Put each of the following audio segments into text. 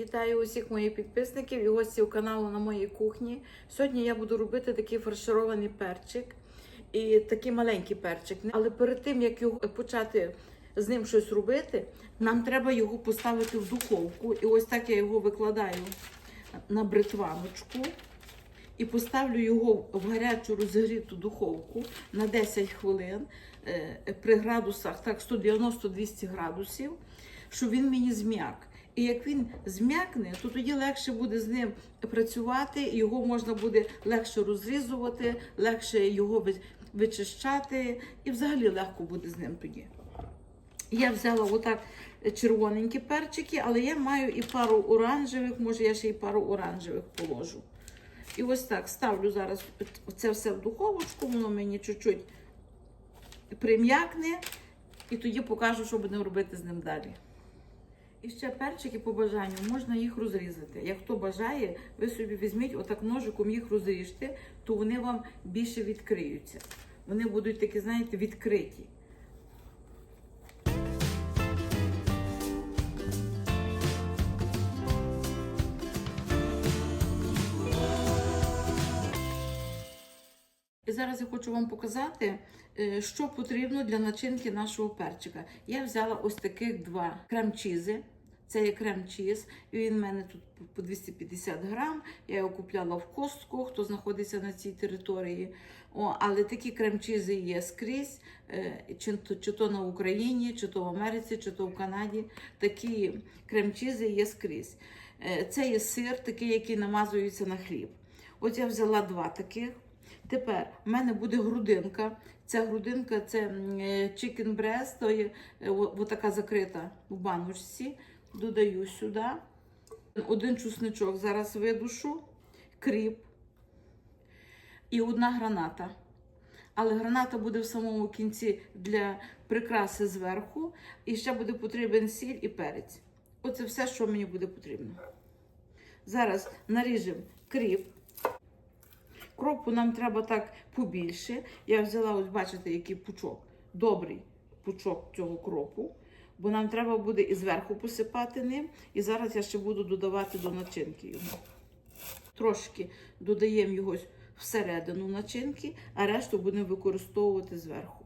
Вітаю усіх моїх підписників і гостів каналу на моїй кухні. Сьогодні я буду робити такий фарширований перчик і такий маленький перчик. Але перед тим як його почати з ним щось робити, нам треба його поставити в духовку. І ось так я його викладаю на бритваночку і поставлю його в гарячу розігріту духовку на 10 хвилин е, при градусах так 190-200 градусів, щоб він мені зм'як. І як він зм'якне, то тоді легше буде з ним працювати, його можна буде легше розрізувати, легше його вичищати, і взагалі легко буде з ним тоді. Я взяла отак червоненькі перчики, але я маю і пару оранжевих, може я ще й пару оранжевих положу. І ось так ставлю зараз це все в духовочку, воно мені чуть-чуть прим'якне, і тоді покажу, що будемо робити з ним далі. І ще перчики по бажанню, можна їх розрізати. Як хто бажає, ви собі візьміть отак ножиком їх розріжте, то вони вам більше відкриються. Вони будуть такі, знаєте, відкриті. Зараз я хочу вам показати, е, що потрібно для начинки нашого перчика. Я взяла ось таких два крем-чізи. Це є крем-чіз, він в мене тут по 250 грам. Я його купляла в костку, хто знаходиться на цій території. О, але такі крем-чізи є скрізь, е, чи, то- чи то на Україні, чи то в Америці, чи то в Канаді. Такі крем-чізи є скрізь. Е, Це є сир, такий, який намазується на хліб. От я взяла два таких. Тепер в мене буде грудинка. Ця грудинка це е, chicken breast, е, отака закрита в баночці. Додаю сюди. Один чусничок зараз видушу, кріп і одна граната. Але граната буде в самому кінці для прикраси зверху. І ще буде потрібен сіль і перець. Оце все, що мені буде потрібно. Зараз наріжемо кріп. Кропу нам треба так побільше. Я взяла, ось бачите, який пучок. Добрий пучок цього кропу. Бо нам треба буде і зверху посипати ним. І зараз я ще буду додавати до начинки його. Трошки додаємо його всередину начинки, а решту будемо використовувати зверху.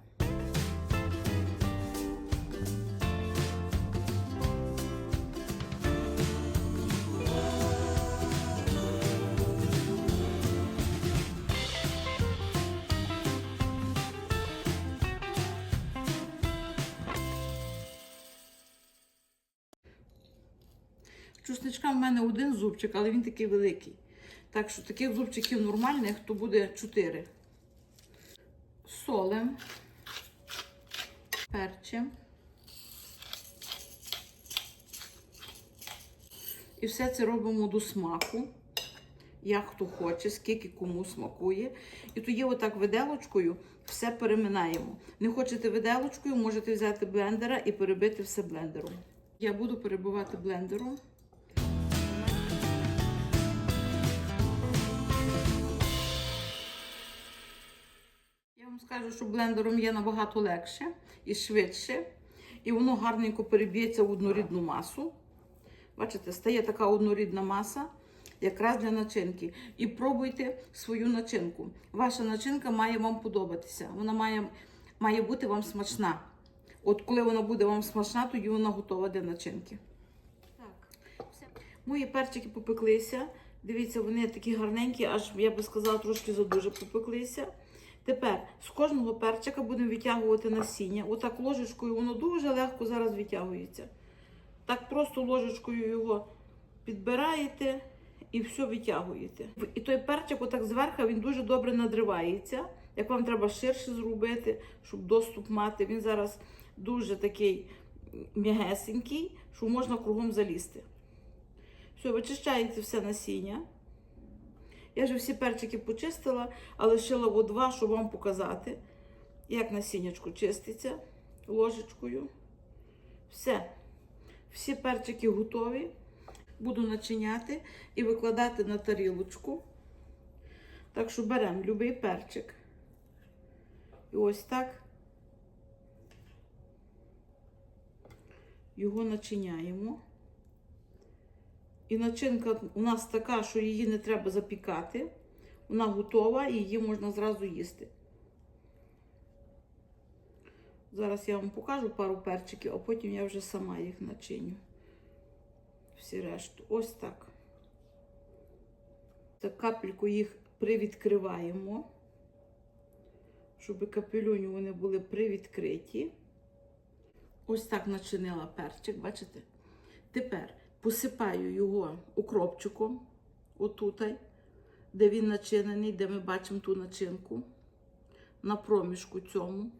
Чусничка в мене один зубчик, але він такий великий. Так що таких зубчиків нормальних, то буде 4. Солим, перчим. І все це робимо до смаку. Як хто хоче, скільки кому смакує. І тоді отак виделочкою все переминаємо. Не хочете виделочкою, можете взяти блендера і перебити все блендером. Я буду перебивати блендером. Вам що блендером є набагато легше і швидше, і воно гарненько переб'ється в однорідну масу. Бачите, стає така однорідна маса, якраз для начинки. І пробуйте свою начинку. Ваша начинка має вам подобатися. Вона має, має бути вам смачна. От коли вона буде вам смачна, тоді вона готова для начинки. Так, все. Мої перчики попеклися. Дивіться, вони такі гарненькі, аж я би сказала, трошки задуже попеклися. Тепер з кожного перчика будемо відтягувати насіння. Отак ложечкою воно дуже легко зараз відтягується. Так просто ложечкою його підбираєте і все відтягуєте. І той перчик, отак зверху, він дуже добре надривається. Як вам треба ширше зробити, щоб доступ мати, він зараз дуже такий м'ягесенький, що можна кругом залізти. Все, вичищаєте все насіння. Я вже всі перчики почистила, а лишила от два, щоб вам показати, як насіннячко чиститься ложечкою. Все. Всі перчики готові. Буду начиняти і викладати на тарілочку. Так що беремо будь-який перчик. І ось так його начиняємо. І начинка у нас така, що її не треба запікати. Вона готова і її можна зразу їсти. Зараз я вам покажу пару перчиків, а потім я вже сама їх начиню. Всі решту. Ось так. Так капельку їх привідкриваємо, щоб капелюні вони були привідкриті. Ось так начинила перчик, бачите? Тепер посипаю його укропчиком, отутай, де він начинений, де ми бачимо ту начинку. На проміжку цьому.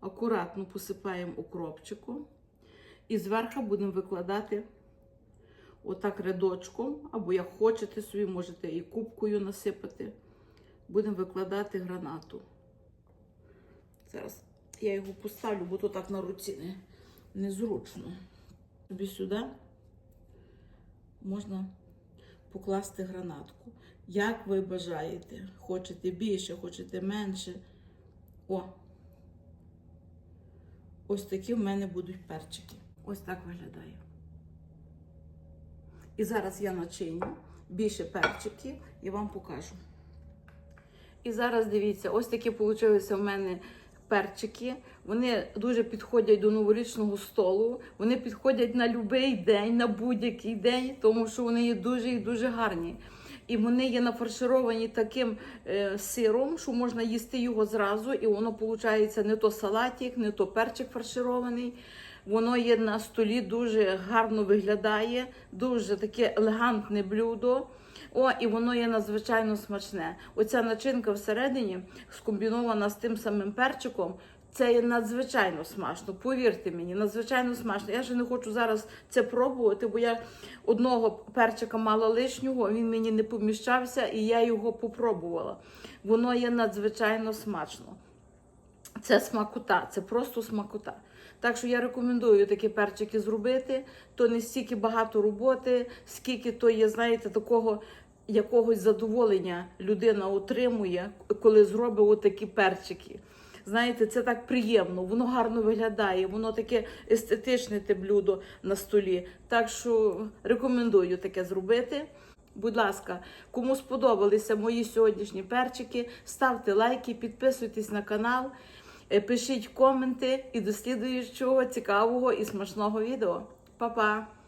Акуратно посипаємо укропчиком. І зверху будемо викладати отак рядочком, або як хочете собі, можете і кубкою насипати. Будемо викладати гранату. Зараз я його поставлю, бо то так на руці не, незручно. Тобі сюди можна покласти гранатку. Як ви бажаєте? Хочете більше, хочете менше. О! Ось такі в мене будуть перчики. Ось так виглядає. І зараз я начиню більше перчиків і вам покажу. І зараз дивіться, ось такі получилися в мене перчики. Вони дуже підходять до новорічного столу. Вони підходять на будь-який день, на будь-який день, тому що вони є дуже і дуже гарні. І вони є нафаршировані таким е, сиром, що можна їсти його зразу, і воно виходить не то салатик, не то перчик фарширований. Воно є на столі, дуже гарно виглядає, дуже таке елегантне блюдо. О, і воно є надзвичайно смачне. Оця начинка всередині скомбінована з тим самим перчиком. Це є надзвичайно смачно. Повірте мені, надзвичайно смачно. Я ще не хочу зараз це пробувати, бо я одного перчика мала лишнього, він мені не поміщався, і я його попробувала. Воно є надзвичайно смачно. Це смакота, це просто смакота. Так що я рекомендую такі перчики зробити. То не стільки багато роботи, скільки то є, знаєте, такого якогось задоволення людина отримує, коли зробить отакі перчики. Знаєте, це так приємно, воно гарно виглядає, воно таке естетичне те блюдо на столі. Так що рекомендую таке зробити. Будь ласка, кому сподобалися мої сьогоднішні перчики, ставте лайки, підписуйтесь на канал, е, пишіть коменти і до слідуючого цікавого і смачного відео. Па-па!